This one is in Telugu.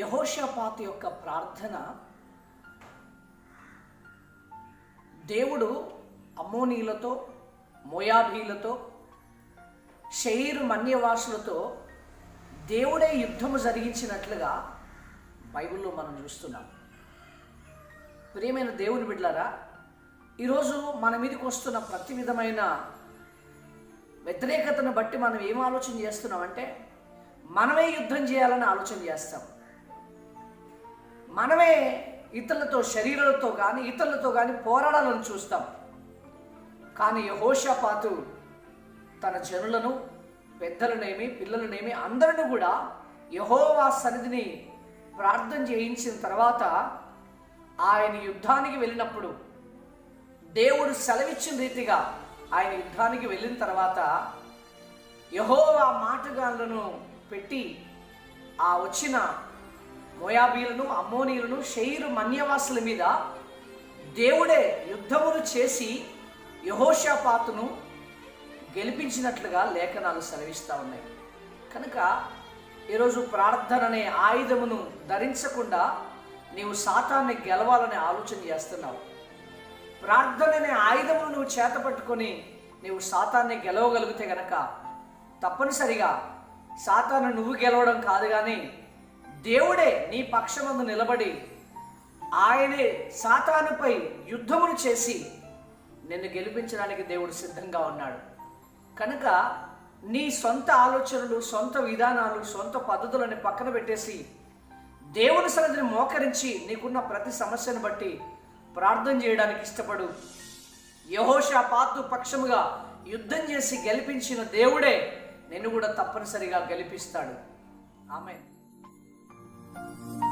యహోషపాత్ యొక్క ప్రార్థన దేవుడు అమ్మోనీలతో మోయాబీలతో షెయిర్ మన్యవాసులతో దేవుడే యుద్ధము జరిగించినట్లుగా బైబిల్లో మనం చూస్తున్నాం. ప్రియమైన దేవుని బిడ్డలారా ఈరోజు మన మీదకి వస్తున్న ప్రతి విధమైన వ్యతిరేకతను బట్టి మనం ఏం ఆలోచన చేస్తున్నామంటే మనమే యుద్ధం చేయాలని ఆలోచన చేస్తాం. మనమే ఇతరులతో శరీరాలతో కానీ ఇతరులతో కానీ పోరాడాలని చూస్తాం. కానీ యహోషపాతు తన జనులను పెద్దలనేమి పిల్లలనేమి అందరిని కూడా యహోవా సన్నిధిని ప్రార్థన చేయించిన తర్వాత ఆయన యుద్ధానికి వెళ్ళినప్పుడు దేవుడు సెలవిచ్చిన రీతిగా ఆయన యుద్ధానికి వెళ్ళిన తర్వాత యహోవా మాటగాళ్ళను పెట్టి ఆ వచ్చిన మోయాబీలను అమ్మోనీలను షైరు మన్యవాసుల మీద దేవుడే యుద్ధములు చేసి యహోషాపాతును గెలిపించినట్లుగా లేఖనాలు సెలవిస్తూ ఉన్నాయి. కనుక ఈరోజు ప్రార్థన అనే ఆయుధమును ధరించకుండా నీవు సాతాన్ని గెలవాలనే ఆలోచన చేస్తున్నావు. ప్రార్థన అనే ఆయుధమును నువ్వు చేతపట్టుకొని నీవు సాతాన్ని గెలవగలిగితే గనక తప్పనిసరిగా సాతాను నువ్వు గెలవడం కాదు కానీ దేవుడే నీ పక్షమందు నిలబడి ఆయనే సాతానుపై యుద్ధమును చేసి నిన్ను గెలిపించడానికి దేవుడు సిద్ధంగా ఉన్నాడు. కనుక నీ సొంత ఆలోచనలు సొంత విధానాలు సొంత పద్ధతులని పక్కన పెట్టేసి దేవుని సన్నిధిని మోకరించి నీకున్న ప్రతి సమస్యను బట్టి ప్రార్థన చేయడానికి ఇష్టపడు. యహోషా పాతు పక్షముగా యుద్ధం చేసి గెలిపించిన దేవుడే నిన్ను కూడా తప్పనిసరిగా గెలిపిస్తాడు. ఆమె Música